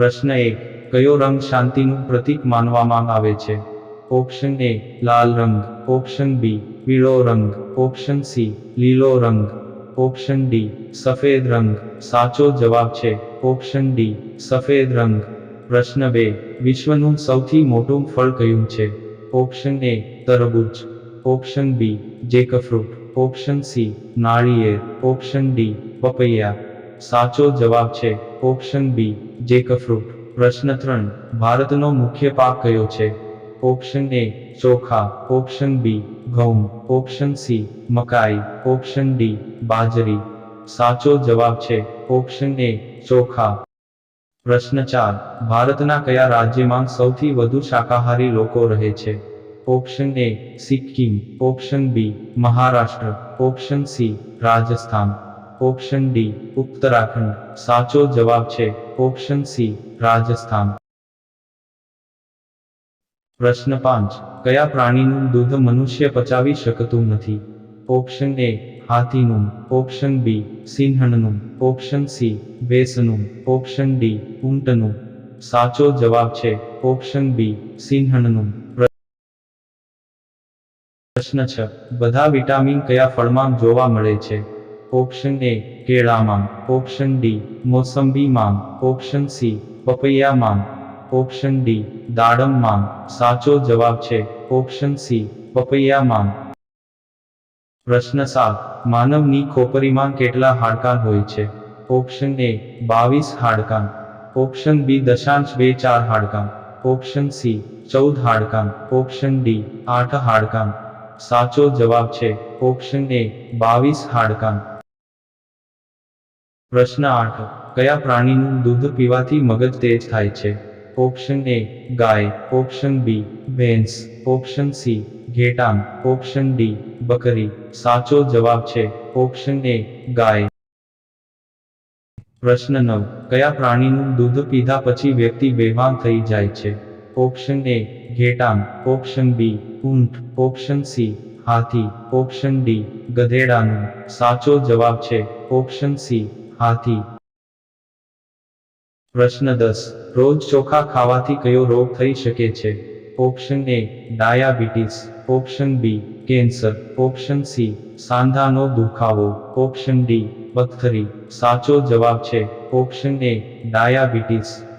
પ્રશ્ન એક કયો રંગ શાંતિનું પ્રતીક માનવામાં આવે છે? ઓપ્શન એ, લાલ રંગ. ઓપ્શન બી, પીળો રંગ. ઓપ્શન સી, લીલો રંગ. ઓપ્શન ડી, સફેદ રંગ. સાચો જવાબ છે. ઓપ્શન ડી, સફેદ રંગ. પ્રશ્ન બે, વિશ્વનું સૌથી મોટું ફળ કયું છે? ઓપ્શન એ, તરબૂચ. Option B jackfruit option C, નાળિયેર. ઓપ્શન ડી, પપૈયા. સાચો જવાબ છે. ઓપ્શન બી જેકફ્રૂટ પ્રશ્ન ત્રણ. ભારતનો મુખ્ય પાક કયો છે? ઓપ્શન એ ચોખા. ઓપ્શન બી ઘઉં. ઓપ્શન સી મકાઈ. ઓપ્શન ડી બાજરી. સાચો જવાબ છે ઓપ્શન એ ચોખા. પ્રશ્ન ચાર. ભારતના કયા રાજ્યમાં સૌથી વધુ શાકાહારી લોકો રહે છે? Option A Sikkim. Option B Maharashtra. Option C Rajasthan. Option D Uttarakhand સાચો જવાબ છે ઓપ્શન સી, રાજસ્થાન. પ્રશ્ન પાંચ. કયા પ્રાણીનું દૂધ મનુષ્ય પચાવી શકતું નથી? ઓપ્શન એ, હાથીનું. ઓપ્શન બી, સિંહણનું. ઓપ્શન સી, ભેંસનું. ઓપ્શન ડી, ઊંટનું. સાચો જવાબ છે ઓપ્શન બી, સિંહણનું. પ્રશ્ન છ. બધા વિટામિન કયા ફળમાં જોવા મળે છે? ઓપ્શન એ કેળામાં, ઓપ્શન ડી, મોસંબીમાં, ઓપ્શન સી, પપૈયામાં, ઓપ્શન ડી, દાડમમાં. સાચો જવાબ છે, ઓપ્શન સી, પપૈયામાં. પ્રશ્ન સાત, માનવની ખોપરીમાં કેટલા હાડકાં હોય છે? ઓપ્શન એ, બાવીસ હાડકાં. ઓપ્શન બી, દશાંશ બે, ચાર હાડકાં. ઓપ્શન સી, ચૌદ હાડકાં. ઓપ્શન ડી, આઠ હાડકાં. સાચો જવાબ છે, ઓપ્શન એ, બાવીસ હાડકાં. પ્રશ્ન આઠ. કયા પ્રાણીનું દૂધ પીવાથી મગજ તેજ થાય છે? Option A, guys. Option B, ભેંસ. ઓપ્શન સી ઘેટાં ઓપ્શન ડી, બકરી. સાચો જવાબ છે. ઓપ્શન એ, ગાય. પ્રશ્ન નવ. કયા પ્રાણીનું દૂધ પીધા પછી વ્યક્તિ બેભાન થઈ જાય છે? ઓપ્શન એ ઘેટાં ઓપ્શન બી, ઊંટ. ઓપ્શન સી, હાથી. ઓપ્શન ડી, ગધેડાનું. સાચો જવાબ છે. ઓપ્શન સી હાથી. પ્રશ્ન દસ. રોજ ચોખા ખાવાથી કયો રોગ થઈ શકે છે? Option A, diabetes. Option B, cancer. Option C, સાંધાનો દુખાવો. ઓપ્શન ડી, પથ્થરી. સાચો જવાબ છે. Option A, diabetes.